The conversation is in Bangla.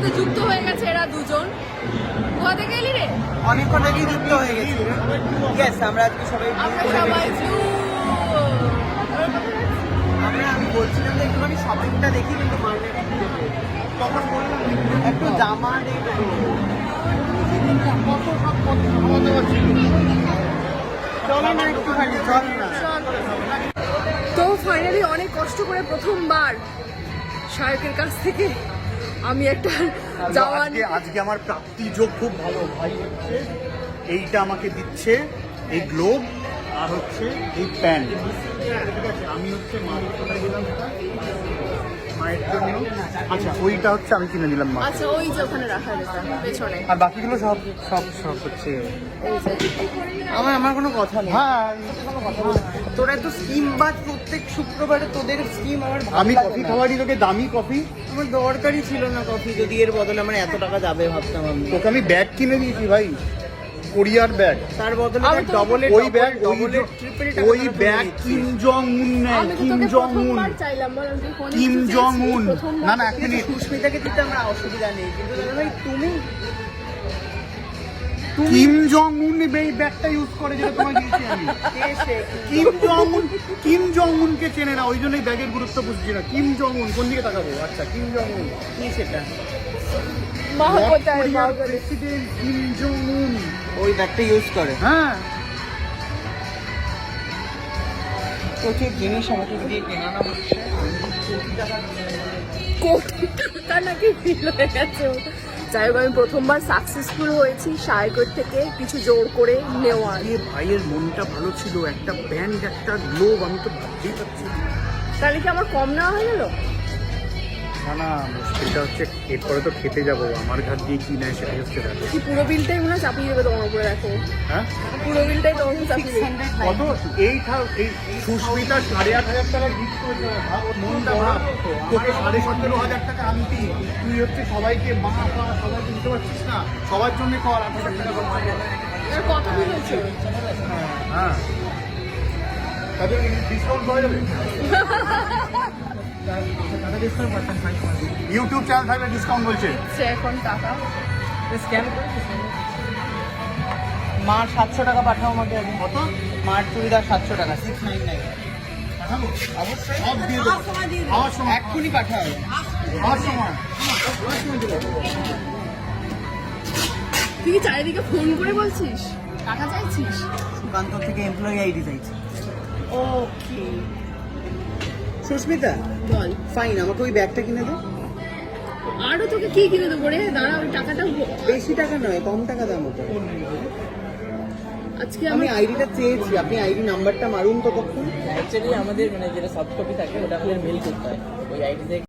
সাথে যুক্ত হয়ে গেছে এরা দুজন। কোথা থেকে এলি রে? অনেকক্ষণ আগেই যুক্ত হয়ে গেছি? ইয়েস আমরা আজকে সবাই আমরা সবাই আমরা আমি বলছিলাম যে একটুখানি শপিংটা দেখি কিন্তু মার্কেট তখন বললাম একটু জামা দেখব চলো না একটুখানি চল না। তো ফাইনালি অনেক কষ্ট করে প্রথমবার শায়কের কাছ থেকে আমি একটা জামা আজকে আজকে আমার প্রাপ্তি যোগ খুব ভালো ভাই। হচ্ছে এইটা আমাকে দিচ্ছে এই গ্লোব আর হচ্ছে এই প্যান্ট ঠিক আছে আমি হচ্ছে মায়ের কোথায় গেলাম? মায়ের জন্য আচ্ছা ওইটা হচ্ছে আমি কিনে দিলাম মা আচ্ছা ওই যে ওখানে রাখা যেটা পেছনে। আর বাকিগুলো সব সব সব হচ্ছে আমার আমার কোনো কথা নেই। হ্যাঁ। তোরা তো স্কিম বাদ প্রত্যেক শুক্রবারে তোদের স্কিম আমার আমি কফি। খাওয়ারই তোকে দামি কফি আমার দরকারই ছিল না কফি যদি এর বদলে আমার এত টাকা যাবে ভাবতাম আমি। তোকে আমি ব্যাগ কিনে দিয়েছি ভাই। কোরিয়ার ব্যাগ তার বদলে আমি তো- ডবল ওই ব্যাগ ট্রিপল ওই ব্যাগ কিম জং উন নেয় কিম জং উন চাইলাম বল কিম জং উন না না এক মিনিট। সুস্মিতাকে দিতে আমার অসুবিধা নেই। কিন্তু ভাই তুমি কিম জং উন এই ব্যাগটা ইউজ করে যেটা তোমায় দিয়েছি আমি। কে কিম জং উন কিম জং উনকে চেনে না ওই জন্যই ব্যাগের গুরুত্ব বুঝছি না। কিম জং উন কোন দিকে তাকাবো? আচ্ছা কিম জং উন কি সেটা? প্রেসিডেন্ট কিম জং উন ওই ব্যাগটা ইউজ করে। হ্যাঁ। প্রচুর জিনিস আমাকে দিয়ে কেনানো হচ্ছে। কোটি টাকা নাকি হয়ে গেছে যাই হোক আমি প্রথমবার সাকসেসফুল হয়েছি সায়গর থেকে কিছু জোর করে নেওয়া আরে ভাইয়ের মনটা ভালো ছিল একটা প্যান্ট একটা গ্লোভ আমি তো ভাবতেই পারছি তাহলে কি আমার কম নেওয়া হয়ে গেল? না না মুশকিলটা হচ্ছে এরপরে তো খেতে যাব আমার ঘাট দিয়ে কি নেয় সেটাই হচ্ছে। কি পুরো বিলটাই মনে হয় চাপিয়ে দেবে তোমার উপরে দেখো হ্যাঁ? পুরো বিলটাই তোমার উপরে চাপিয়ে দেবে। কত? এই এই সুস্মিতা সাড়ে আট হাজার টাকা গিফট করেছে ওর মনটা ভাব। তোকে সাড়ে সতেরো হাজার টাকা আনতি। তুই হচ্ছে সবাইকে মা পা সবাইকে দিতে পারছিস না? সবার জন্য কর আট হাজার টাকা জমা কর। এর কত বিল হয়েছে? হ্যাঁ। তাদের ডিসকাউন্ট পাওয়া যাবে? ইউটিউব চ্যানেল থাকলে ডিসকাউন্ট বলছে। সে এখন টাকা। স্ক্যান মার সাতশো টাকা পাঠাও আমাকে আগে কত? মার চুড়িদার সাতশো টাকা। সিক্স নাইন নাইন পাঠাবো? অবশ্যই। সব দিয়ে দেবো। আমার সময় এক্ষুনি পাঠাও। আমার সময়। তুই কি চারিদিকে ফোন করে বলছিস? টাকা চাইছিস? সুকান্ত থেকে এমপ্লয়ি আইডি চাইছে। ওকে সুস্মিতা? বল। ফাইন আমাকে ওই ব্যাগটা কিনে দে। আরও তোকে কি কিনে দেবো রে? দাঁড়া ওই টাকাটা বেশি টাকা নয় কম টাকা দাম ওটা। আজকে আমি আইডিটা চেয়েছি আপনি আইডি নাম্বারটা মারুন তো কখন। অ্যাকচুয়ালি আমাদের মানে যেটা সফট কপি থাকে ওটা আপনার মেল করতে হয়। ওই আইডি থেকে